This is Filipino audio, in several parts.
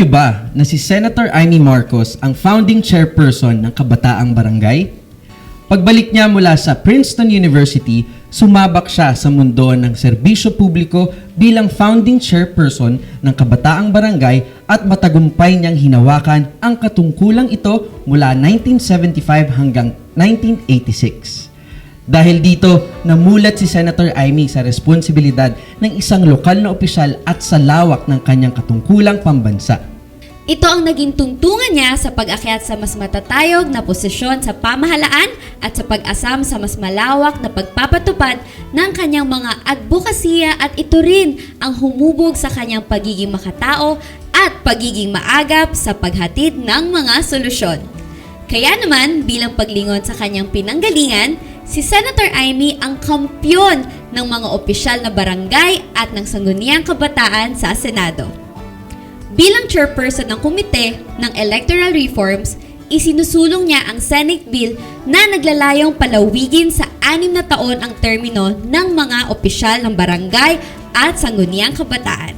niyo ba na si Senator Amy Marcos ang founding chairperson ng Kabataang Barangay? Pagbalik niya mula sa Princeton University, sumabak siya sa mundo ng serbisyo publiko bilang founding chairperson ng Kabataang Barangay at matagumpay niyang hinawakan ang katungkulang ito mula 1975 hanggang 1986. Dahil dito, namulat si Senator Amy sa responsibilidad ng isang lokal na opisyal at sa lawak ng kanyang katungkulang pambansa. Ito ang naging tungtungan niya sa pag-akyat sa mas matatayog na posisyon sa pamahalaan at sa pag-asam sa mas malawak na pagpapatupad ng kanyang mga advokasya at ito rin ang humubog sa kanyang pagiging makatao at pagiging maagap sa paghatid ng mga solusyon. Kaya naman, bilang paglingon sa kanyang pinanggalingan, si Senator Amy ang kampyon ng mga opisyal na barangay at ng sangguniang kabataan sa Senado. Bilang chairperson ng komite ng electoral reforms, isinusulong niya ang Senate bill na naglalayong palawigin sa anim na taon ang termino ng mga opisyal ng barangay at sangguniang kabataan.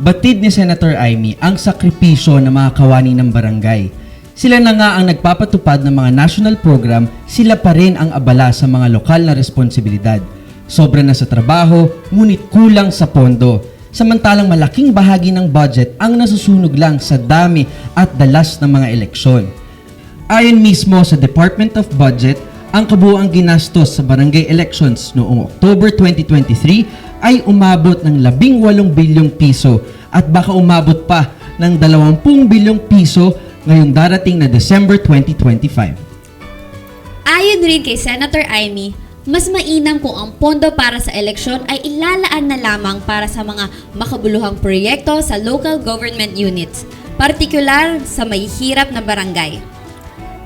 Batid ni Senator Amy ang sakripisyo ng mga kawani ng barangay. Sila na nga ang nagpapatupad ng mga national program, sila pa rin ang abala sa mga lokal na responsibilidad. Sobra na sa trabaho, ngunit kulang sa pondo. Samantalang malaking bahagi ng budget ang nasusunog lang sa dami at dalas ng mga eleksyon. Ayon mismo sa Department of Budget, ang kabuuang ginastos sa barangay elections noong October 2023 ay umabot ng 18 bilyong piso at baka umabot pa ng 20 bilyong piso ngayong darating na December 2025. Ayon rin kay Senator Amy, mas mainam kung ang pondo para sa eleksyon ay ilalaan na lamang para sa mga makabuluhang proyekto sa local government units, partikular sa mahihirap na barangay.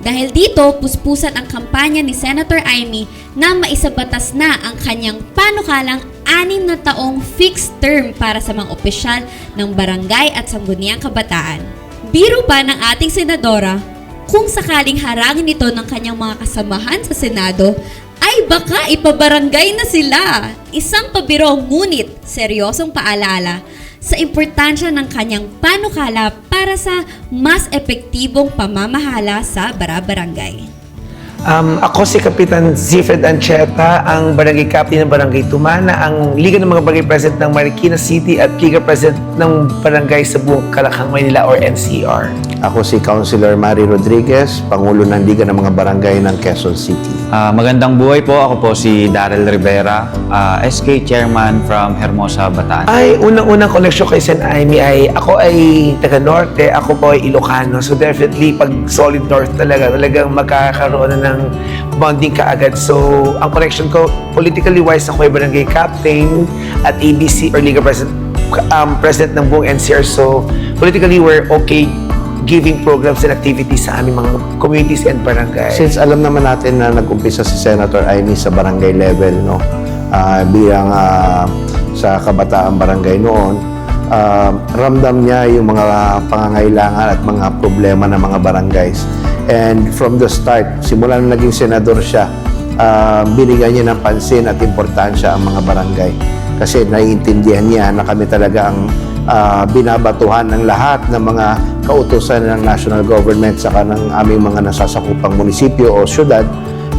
Dahil dito, puspusan ang kampanya ni Senator Amy na maisabatas na ang kanyang panukalang anim na taong fixed term para sa mga opisyal ng barangay at sangguniang kabataan. Biro pa ng ating senadora, kung sakaling harangin ito ng kanyang mga kasamahan sa Senado, ay baka ipabarangay na sila. Isang pabiro ngunit seryosong paalala sa importansya ng kanyang panukala para sa mas epektibong pamamahala sa barabarangay. Um, ako si Kapitan Zifred Ancheta, ang Barangay Captain ng Barangay Tumana, ang Liga ng mga Barangay President ng Marikina City at Liga President ng Barangay sa buong Kalakang Maynila or NCR. Ako si Councilor Mari Rodriguez, Pangulo ng Liga ng mga Barangay ng Quezon City. Ah, magandang buhay po. Ako po si Daryl Rivera, ah, SK Chairman from Hermosa, Bataan. Ay, unang-unang connection kay San Aimee ay ako ay taga Norte, ako po ay Ilocano. So definitely, pag solid North talaga, talagang magkakaroon na ng bonding kaagad. So, ang connection ko, politically wise, ako ay barangay captain at ABC or Liga President, um, President ng buong NCR. So, politically, we're okay giving programs and activities sa aming mga communities and barangay. Since alam naman natin na nag-umpisa si Senator Amy sa barangay level, no, ah, bilang ah, sa kabataan barangay noon, ah, ramdam niya yung mga pangangailangan at mga problema ng mga barangays. And from the start, simula na naging senador siya, ah, binigyan niya ng pansin at importansya ang mga barangay. Kasi naiintindihan niya na kami talaga ang ah, binabatuhan ng lahat ng mga kautusan ng national government saka ng aming mga nasasakupang munisipyo o syudad,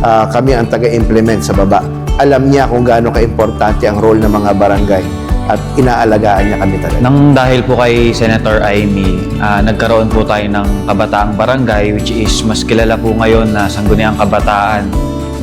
ah, kami ang taga-implement sa baba. Alam niya kung gaano ka-importante ang role ng mga barangay at inaalagaan niya kami talaga. Nang dahil po kay Senator Amy, ah, nagkaroon po tayo ng Kabataang Barangay which is mas kilala po ngayon na Sangguniang Kabataan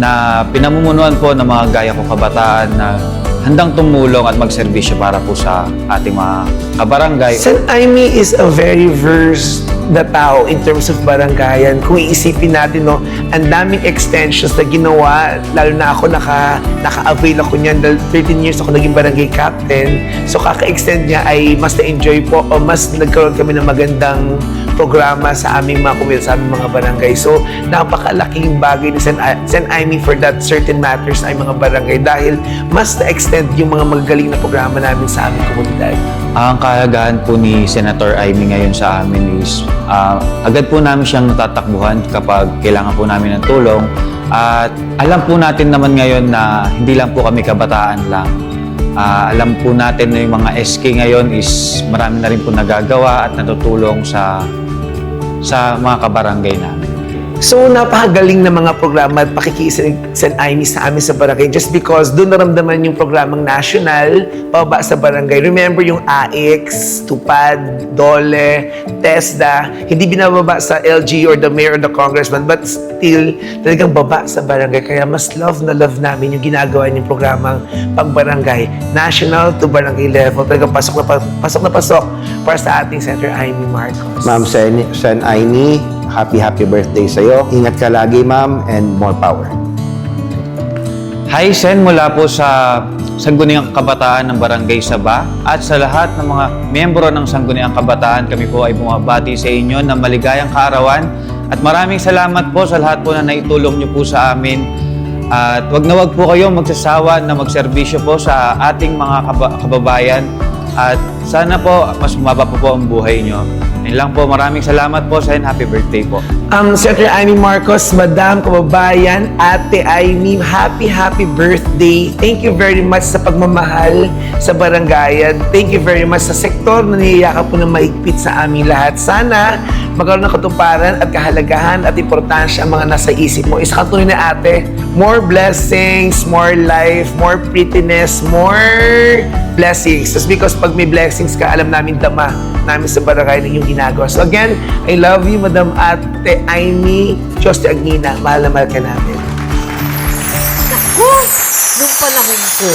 na pinamumunuan po ng mga gaya ko kabataan na handang tumulong at magserbisyo para po sa ating mga kabarangay. San Aimee is a very versed na tao in terms of barangayan. Kung iisipin natin, no, ang daming extensions na ginawa, lalo na ako naka, naka-avail ako niyan dahil 13 years ako naging barangay captain. So kaka-extend niya ay mas na-enjoy po o mas nagkaroon kami ng magandang programa sa aming mga community, sa aming mga barangay. So, napakalaking bagay ni San, San Aimee for that certain matters ay mga barangay dahil mas na-extend yung mga magagaling na programa namin sa aming komunidad. Ang kahagahan po ni Senator Amy ngayon sa amin is ah, agad po namin siyang natatakbuhan kapag kailangan po namin ng tulong. At alam po natin naman ngayon na hindi lang po kami kabataan lang. Ah, alam po natin na yung mga SK ngayon is marami na rin po nagagawa at natutulong sa sa mga kabarangay namin. So, napakagaling na mga programa at pakikiisa ni San Aimee sa amin sa barangay just because doon naramdaman yung programang national pababa sa barangay. Remember yung AX, Tupad, Dole, TESDA, hindi binababa sa LG or the mayor or the congressman but still talagang baba sa barangay. Kaya mas love na love namin yung ginagawa niyong programang pagbarangay. National to barangay level. Talagang pasok na pa- pasok na pasok para sa ating Senator Aimee Marcos. Ma'am Sen, Sen Aini, happy happy birthday sa'yo. Ingat ka lagi, ma'am, and more power. Hi Sen mula po sa Sangguniang Kabataan ng Barangay Saba at sa lahat ng mga miyembro ng Sangguniang Kabataan kami po ay bumabati sa inyo ng maligayang kaarawan at maraming salamat po sa lahat po na naitulong niyo po sa amin at wag na wag po kayo magsasawa na magserbisyo po sa ating mga kaba- kababayan at sana po mas mababa po, po ang buhay niyo. Yun lang po, maraming salamat po Sen, happy birthday po. Um, Senator Amy Marcos, Madam Kababayan, Ate Amy, happy, happy birthday. Thank you very much sa pagmamahal sa barangayan. Thank you very much sa sektor na niyayakap po na maigpit sa aming lahat. Sana magkaroon ng katuparan at kahalagahan at importansya ang mga nasa isip mo. Isa kang tunay na ate, more blessings, more life, more prettiness, more blessings. Just because pag may blessings ka, alam namin dama namin sa barangay ng iyong ginagawa. So again, I love you, Madam Ate Aimee, Diyos te Agnina, mahal na mahal ka namin. Naku! Nung panahon ko,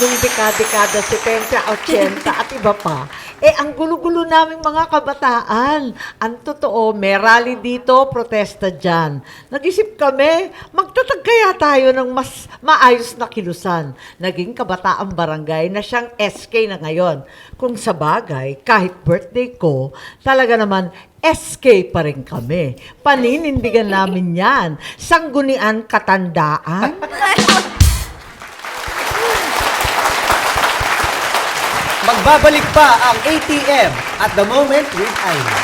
nung dekada-dekada 70, 80 at iba pa, eh ang gulo-gulo naming mga kabataan. Ang totoo, may rally dito, protesta dyan. Nag-isip kami, magtatag kaya tayo ng mas maayos na kilusan. Naging kabataang barangay na siyang SK na ngayon. Kung sa bagay, kahit birthday ko, talaga naman SK pa rin kami. Paninindigan namin yan. Sanggunian katandaan. Magbabalik pa ang ATM at the moment with Ivy.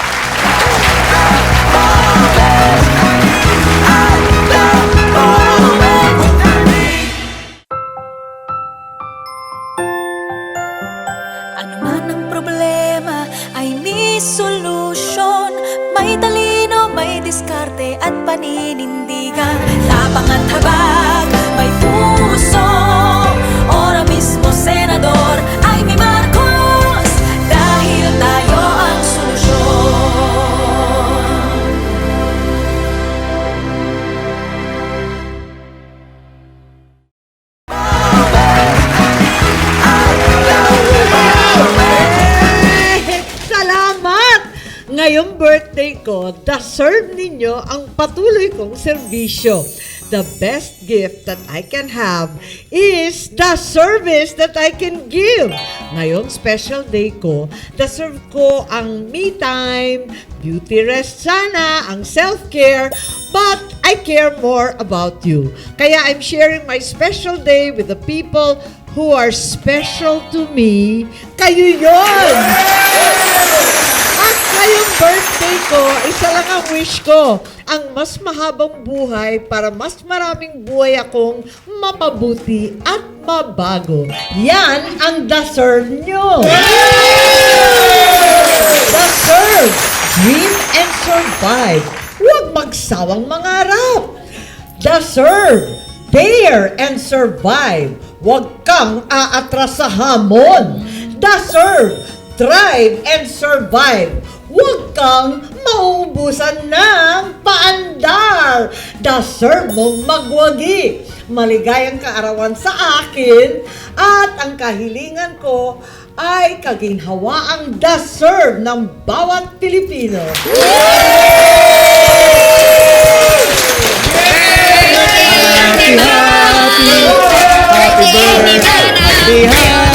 Ano man problema ay may solusyon May talino, may diskarte at paninindigan Tapang at habag, may puso Ngayong birthday ko, deserve ninyo ang patuloy kong serbisyo. The best gift that I can have is the service that I can give. Ngayong special day ko, deserve ko ang me time, beauty rest sana, ang self-care, but I care more about you. Kaya I'm sharing my special day with the people who are special to me. Kayo yon! At ngayong birthday ko, isa lang ang wish ko, ang mas mahabang buhay para mas maraming buhay akong mapabuti at mabago. Yan ang deserve nyo. Deserve! Dream and survive. Huwag magsawang mangarap. Deserve! Dare and survive. Huwag kang aatras sa hamon. Deserve! Thrive and survive. Huwag kang mauubusan ng paandar. Deserve mong magwagi. Maligayang kaarawan sa akin at ang kahilingan ko ay kaginhawaang deserve ng bawat Pilipino. Happy birthday!